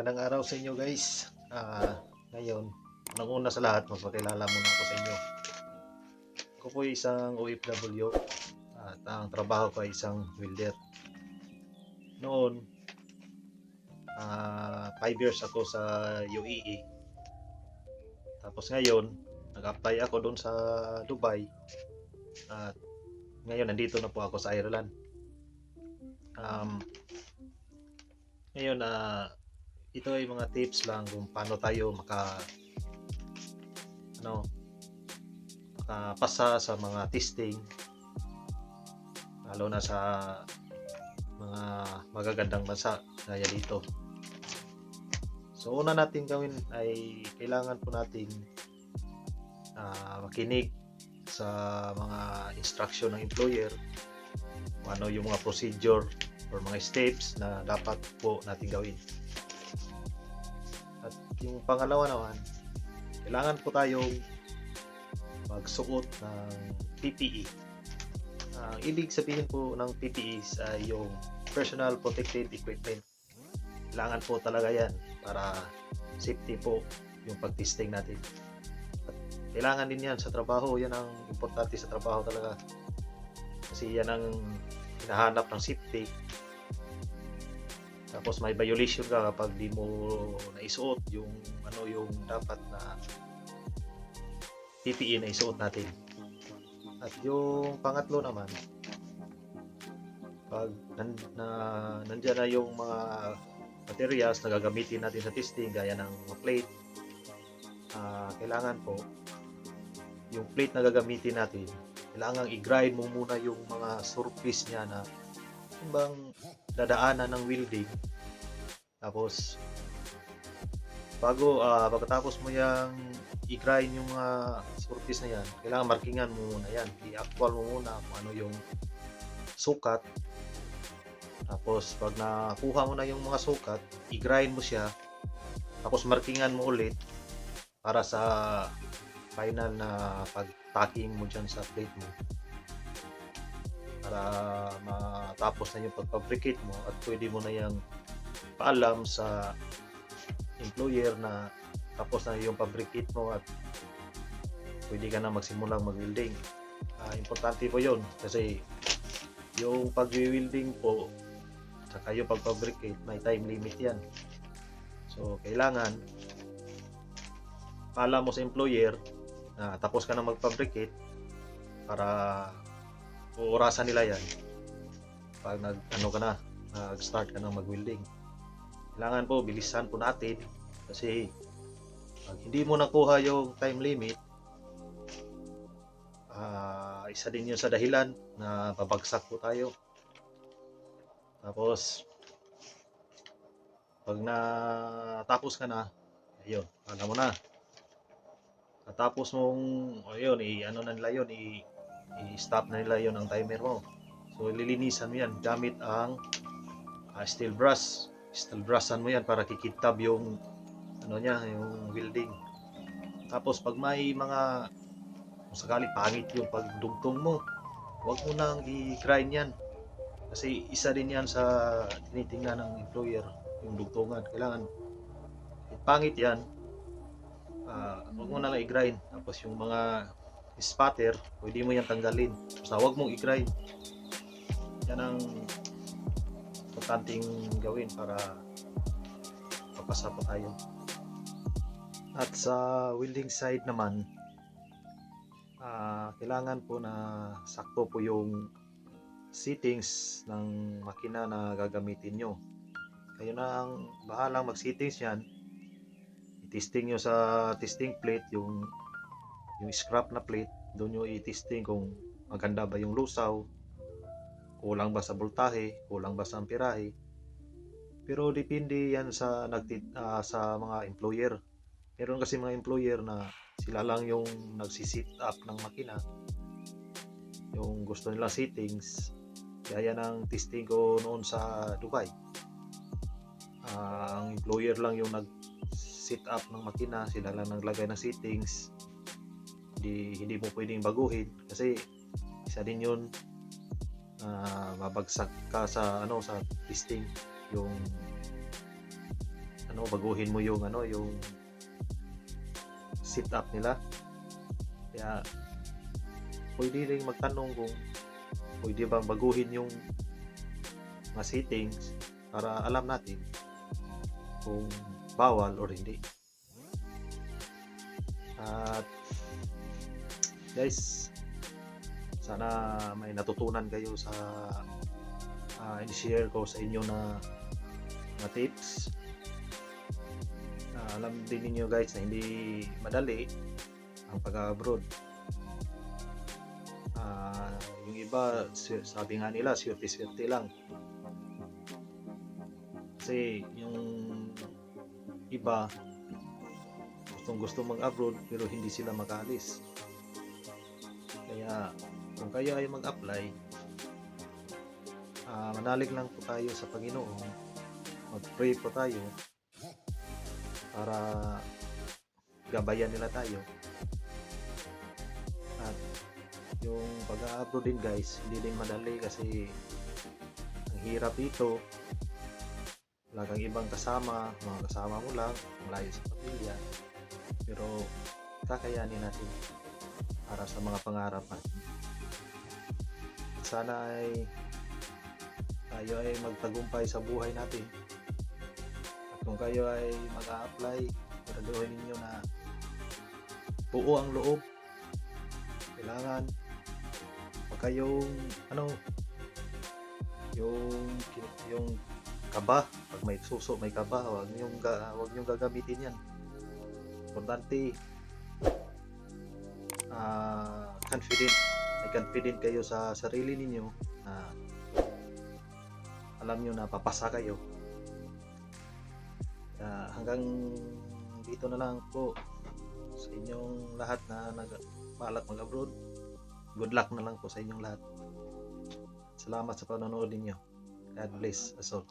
Magandang araw sa inyo guys. Ah, ngayon, unang una sa lahat, magpakilala muna ako sa inyo. Ako po ay isang OFW at ang trabaho ko ay isang welder. Noon, 5 years ako sa UAE. Tapos ngayon, nag-apply ako doon sa Dubai. At ngayon, nandito na po ako sa Ireland. Um, ngayon, ah ito ay mga tips lang kung paano tayo maka ano makapasa sa mga testing lalo na sa mga magagandang bansa gaya dito. So una natin gawin ay kailangan po nating ah, makinig sa mga instruction ng employer ano yung mga procedure or mga steps na dapat po natin gawin. Yung pangalawa naman, kailangan po tayong magsuot ng PPE. Ang ibig sabihin po ng PPE ay yung Personal Protective Equipment. Kailangan po talaga yan para safety po yung pag-testing natin. At kailangan din yan sa trabaho. Yan ang importante sa trabaho talaga. Kasi yan ang hinahanap ng safety tapos may violation ka kapag di mo naisuot yung ano yung dapat na PPE na isuot natin. At yung pangatlo naman, pag nan, na, nandyan na yung mga materials na gagamitin natin sa testing, gaya ng plate, ah, kailangan po, yung plate na gagamitin natin, kailangan i-grind mo muna yung mga surface niya na bang dadaanan ng welding. Tapos, bago, ah, pagkatapos mo yung i-grind yung mga surface na yan, kailangan markingan mo muna yan. I-actual mo muna kung ano yung sukat. Tapos, pag nakuha mo na yung mga sukat, i-grind mo siya. Tapos, markingan mo ulit para sa final na pag-tacking mo dyan sa plate mo para matapos na yung pag-fabricate mo at pwede mo na yung paalam sa employer na tapos na yung fabricate mo at pwede ka na magsimulang mag-welding. Ah, importante po yun kasi yung pag-welding po saka yung pag-fabricate may time limit yan. So, kailangan paalam mo sa employer na tapos ka na mag-fabricate para orasan nila yan. Pag nag ano ka na nag start ka na mag welding kailangan po bilisan po natin. Kasi pag hindi mo nakuha yung time limit ah, isa din yun sa dahilan na babagsak po tayo. Tapos pag natapos ka na ayun alam mo na. Natapos mong ayun i ano na nila yun i i-stop na nila yon ang timer mo. So, lilinisan mo yan gamit ang ah, steel brush. Steel brushan mo yan para kikitab yung ano niya, yung welding. Tapos, pag may mga kung sakali pangit yung pagdugtong mo, huwag mo nang i-grind yan. Kasi isa din yan sa tinitingnan ng employer, yung dugtungan. Kailangan, pangit yan, ah, huwag mo na lang i-grind. Tapos yung mga spatter, pwede mo yan tanggalin. Basta huwag mong i-grind. Yan ang importanteng gawin para papasa pa tayo. At sa welding side naman, ah, kailangan po na sakto po yung settings ng makina na gagamitin nyo. Kayo na ang bahalang mag-settings yan. I-testing nyo sa testing plate yung yung scrap na plate, doon nyo i-testing kung maganda ba yung lusaw, kulang ba sa voltahe, kulang ba sa amperahe. Pero depende yan sa nagtit ah, sa mga employer. Meron kasi mga employer na sila lang yung nagsi-sit up ng makina. Yung gusto nila settings. Kaya ng testing ko noon sa Dubai. Ah, ang employer lang yung nag-sit up ng makina, sila lang naglagay ng settings hindi hindi mo pwedeng baguhin kasi isa din yun uh, mabagsak ka sa ano sa testing. Yung ano baguhin mo yung ano yung sit up nila. Kaya pwede rin magtanong kung pwede bang baguhin yung mga settings para alam natin kung bawal or hindi. At guys sana may natutunan kayo sa uh, share ko sa inyo na na tips. Ah, alam din ninyo guys na hindi madali ang pag-abroad Ah, yung iba sabi nga nila swerte-swerte lang. Kasi yung iba gustong gusto mag-abroad pero hindi sila makaalis kaya kung kayo ay mag-apply ah, manalig lang po tayo sa Panginoon. Mag-pray po tayo para gabayan nila tayo. At yung pag-abroad din guys hindi din madali kasi ang hirap dito. Wala kang ibang kasama mga kasama mo lang malayo sa pamilya. Pero kakayanin natin para sa mga pangarap natin sana ay tayo ay magtagumpay sa buhay natin. At kung kayo ay mag-a-apply siguraduhin ninyo na buo ang loob. Kailangan pag kayong ano yung yung kaba. Pag may suso may kaba wag niyo wag niyo gagamitin yan. Importante ah confident. May confident kayo sa sarili ninyo na alam niyo na papasa kayo. Kaya hanggang dito na lang po sa inyong lahat na nag balak mag-abroad. Good luck na lang po sa inyong lahat. Salamat sa panonood ninyo. God bless us all